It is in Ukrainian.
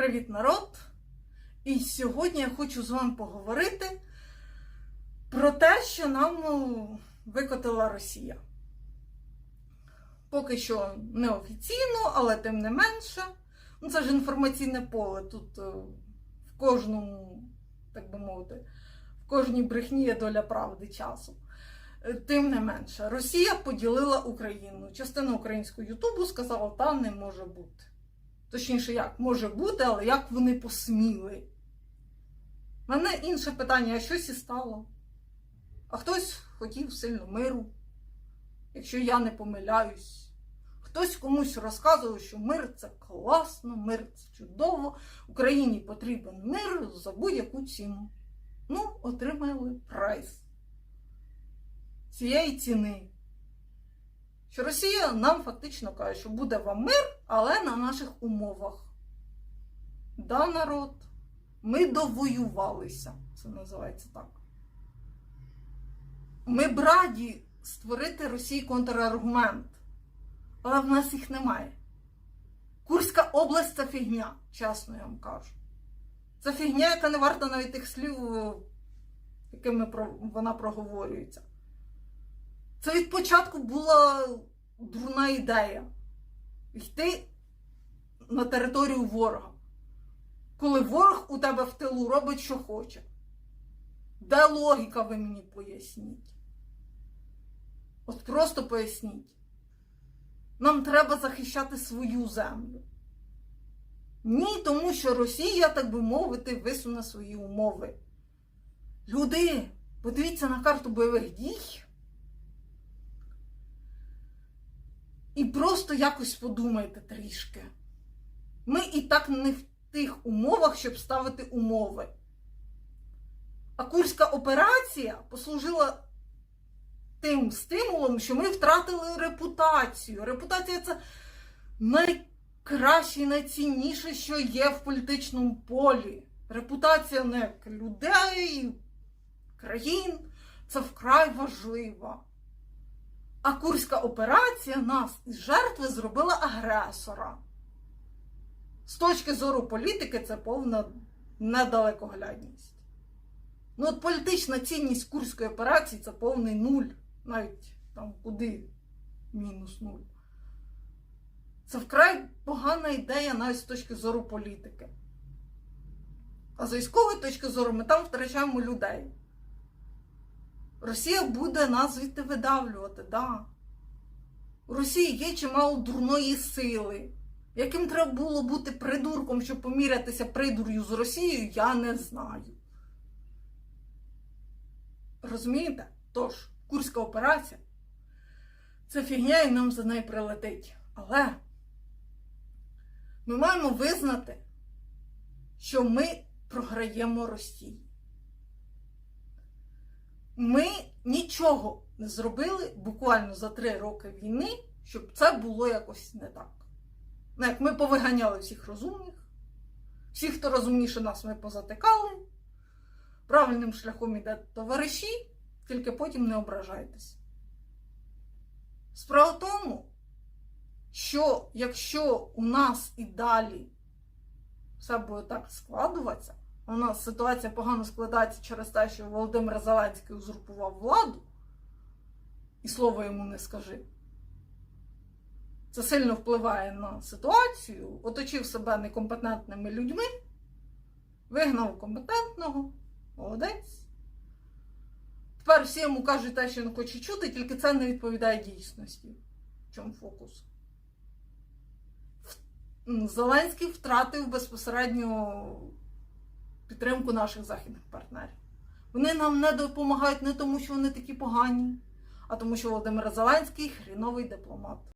Привіт, народ! І сьогодні я хочу з вами поговорити про те, що нам ну, викотила Росія. Поки що неофіційно, але тим не менше. Ну, це ж інформаційне поле. Тут е, в кожному, так би мовити, в кожній брехні є доля правди часу. Е, Тим не менше, Росія поділила Україну. Частина українського Ютубу сказала, та не може бути. Точніше, як може бути, але як вони посміли. У мене інше питання: а щось і стало? А хтось хотів сильно миру, якщо я не помиляюсь. Хтось комусь розказував, що мир це класно, мир це чудово, Україні потрібен мир за будь-яку ціну. Ну, отримали прайс цієї ціни. Що Росія нам фактично каже, що буде вам мир, але на наших умовах. Да, народ, ми довоювалися, це називається так. Ми б раді створити Росії контраргумент, але в нас їх немає. Курська область це фігня, чесно я вам кажу. Це фігня, яка не варта навіть тих слів, якими вона проговорюється. Це від початку була дурна ідея йти на територію ворога. Коли ворог у тебе в тилу робить, що хоче. Де логіка, ви мені поясніть? От просто поясніть. Нам треба захищати свою землю. Ні, тому що Росія, так би мовити, висуне свої умови. Люди, подивіться на карту бойових дій. І просто якось подумайте трішки. Ми і так не в тих умовах, щоб ставити умови. А Курська операція послужила тим стимулом, що ми втратили репутацію. Репутація це найкраще і найцінніше, що є в політичному полі. Репутація не людей, країн це вкрай важлива. А Курська операція нас із жертви зробила агресора. З точки зору політики, це повна недалекоглядність. Ну, от політична цінність Курської операції це повний нуль. Навіть там куди мінус нуль. Це вкрай погана ідея навіть з точки зору політики. А з військової точки зору ми там втрачаємо людей. Росія буде нас звідти видавлювати, да. У Росії є чимало дурної сили. Яким треба було бути придурком, щоб помірятися придур'ю з Росією, я не знаю. Розумієте? Тож, Курська операція це фігня і нам за неї прилетить. Але ми маємо визнати, що ми програємо Росії. Ми нічого не зробили буквально за три роки війни, щоб це було якось не так. Ну, як ми повиганяли всіх розумних, всіх, хто розумніше нас, ми позатикали. Правильним шляхом іде товариші, тільки потім не ображайтесь. Справа в тому, що якщо у нас і далі все буде так складуватися, у нас ситуація погано складається через те, що Володимир Зеленський узурпував владу, і слово йому не скажи. Це сильно впливає на ситуацію, оточив себе некомпетентними людьми, вигнав компетентного, молодець. Тепер всі йому кажуть те, що він хоче чути, тільки це не відповідає дійсності. В чому фокус? Зеленський втратив безпосередньо підтримку наших західних партнерів. Вони нам не допомагають не тому, що вони такі погані, а тому, що Володимир Зеленський хріновий дипломат.